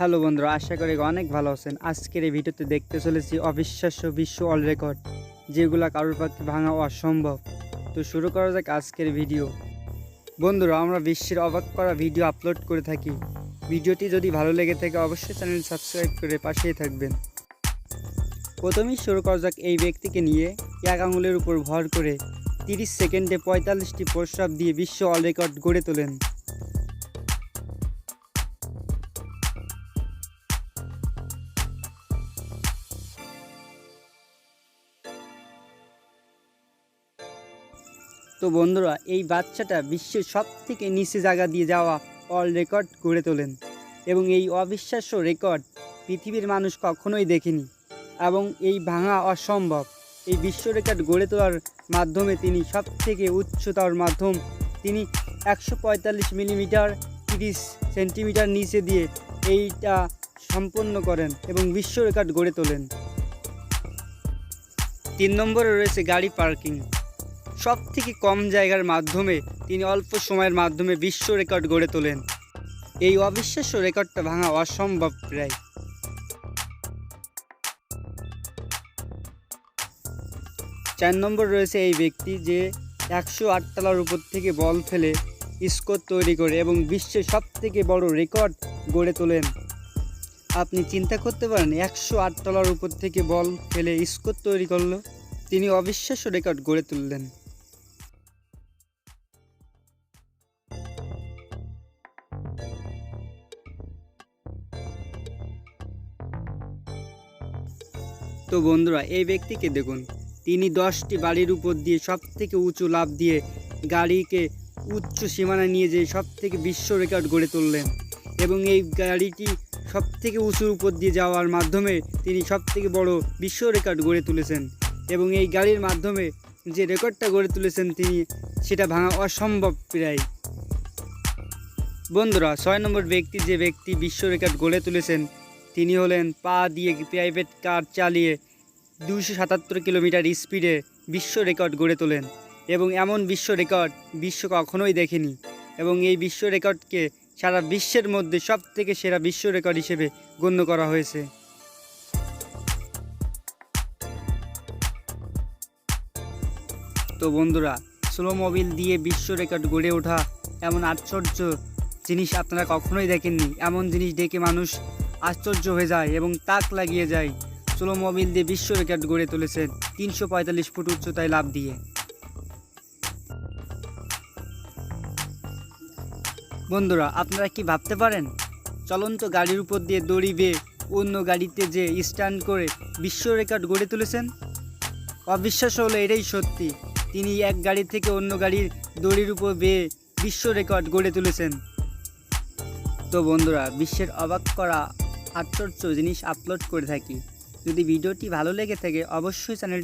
Hello বন্ধুরা, আশা করি অনেক ভালো আছেন। আজকের এই ভিডিওতে দেখতে চলেছি অবিশ্বাস্য বিশ্ব অল রেকর্ড যেগুলো কারোর পক্ষে ভাঙা অসম্ভব। তো শুরু করা যাক আজকের ভিডিও। বন্ধুরা, আমরা বিশ্বের অবাক করা ভিডিও আপলোড করে থাকি। ভিডিওটি যদি ভালো লেগে থাকে, অবশ্যই চ্যানেল সাবস্ক্রাইব করে পাশেই থাকবেন। প্রথমেই শুরু করা যাক এই ব্যক্তিকে নিয়ে। এক আঙুলের উপর ভর করে তিরিশ সেকেন্ডে পঁয়তাল্লিশটি প্রস্রাব দিয়ে বিশ্ব অল রেকর্ড গড়ে তোলেন। তো বন্ধুরা, এই বাচ্চাটা বিশ্বের সব থেকে নিচে জায়গা দিয়ে যাওয়া অল রেকর্ড গড়ে তোলেন এবং এই অবিশ্বাস্য রেকর্ড পৃথিবীর মানুষ কখনোই দেখেনি এবং এই ভাঙা অসম্ভব, এই বিশ্ব রেকর্ড গড়ে তোলার মাধ্যমে তিনি সব থেকে উচ্চতার মাধ্যম, তিনি একশো পঁয়তাল্লিশ মিলিমিটার তিরিশ সেন্টিমিটার নিচে দিয়ে এইটা সম্পন্ন করেন এবং বিশ্ব রেকর্ড গড়ে তোলেন। তিন নম্বরে রয়েছে গাড়ি পার্কিং। সব থেকে কম জায়গার মাধ্যমে তিনি অল্প সময়ের মাধ্যমে বিশ্ব রেকর্ড গড়ে তোলেন। এই অবিশ্বাস্য রেকর্ডটা ভাঙা অসম্ভব প্রায়। চার নম্বর রয়েছে এই ব্যক্তি যে একশো আটতলার উপর থেকে বল ফেলে স্কোর তৈরি করে এবং বিশ্বের সব থেকে বড় রেকর্ড গড়ে তোলেন। আপনি চিন্তা করতে পারেন, একশো আটতলার উপর থেকে বল ফেলে স্কোর তৈরি করল। তিনি অবিশ্বাস্য রেকর্ড গড়ে তুললেন। তো বন্ধুরা, এই ব্যক্তিকে দেখুন। তিনি দশটি বাড়ির উপর দিয়ে সব থেকে উঁচু লাভ দিয়ে গাড়িকে উচ্চ সীমানায় নিয়ে যেয়ে সব থেকে বিশ্ব রেকর্ড গড়ে তুললেন এবং এই গাড়িটি সব থেকে উঁচুর উপর দিয়ে যাওয়ার মাধ্যমে তিনি সব থেকে বড় বিশ্ব রেকর্ড গড়ে তুলেছেন এবং এই গাড়ির মাধ্যমে যে রেকর্ডটা গড়ে তুলেছেন তিনি, সেটা ভাঙা অসম্ভব প্রায়। বন্ধুরা, ছয় নম্বর ব্যক্তি যে ব্যক্তি বিশ্ব রেকর্ড গড়ে তুলেছেন তিনি হলেন পা দিয়ে প্রাইভেট কার চালিয়ে দুশো সাতাত্তর কিলোমিটার স্পিডে বিশ্ব রেকর্ড গড়ে তোলেন এবং এমন বিশ্ব রেকর্ড বিশ্ব কখনোই দেখেনি এবং এই বিশ্ব রেকর্ডকে সারা বিশ্বের মধ্যে সব থেকে সেরা বিশ্ব রেকর্ড হিসেবে গণ্য করা হয়েছে। তো বন্ধুরা স্লো মোবিল দিয়ে বিশ্ব রেকর্ড গড়ে ওঠা এমন আশ্চর্য জিনিস আপনারা কখনোই দেখেননি। এমন জিনিস দেখে মানুষ আশ্চর্য হয়ে যায় এবং তাক লাগিয়ে যায়। স্লো মোবিল দিয়ে বিশ্ব রেকর্ড গড়ে তুলেছেন তিনশো পঁয়তাল্লিশ ফুট উচ্চতায় লাভ দিয়ে। বন্ধুরা, আপনারা কি ভাবতে পারেন? চলন্ত গাড়ির উপর দিয়ে দড়ি বেয়ে অন্য গাড়িতে যে স্ট্যান্ড করে বিশ্ব রেকর্ড গড়ে তুলেছেন? অবিশ্বাস হলো এটাই সত্যি। তিনি এক গাড়ি থেকে অন্য গাড়ির দড়ির উপর বেয়ে বিশ্ব রেকর্ড গড়ে তুলেছেন। তো বন্ধুরা, বিশ্বের অবাক করা জিনিস আপলোড করে থাকি। যদি ভিডিওটি ভালো লেগে থাকে অবশ্যই চ্যানেল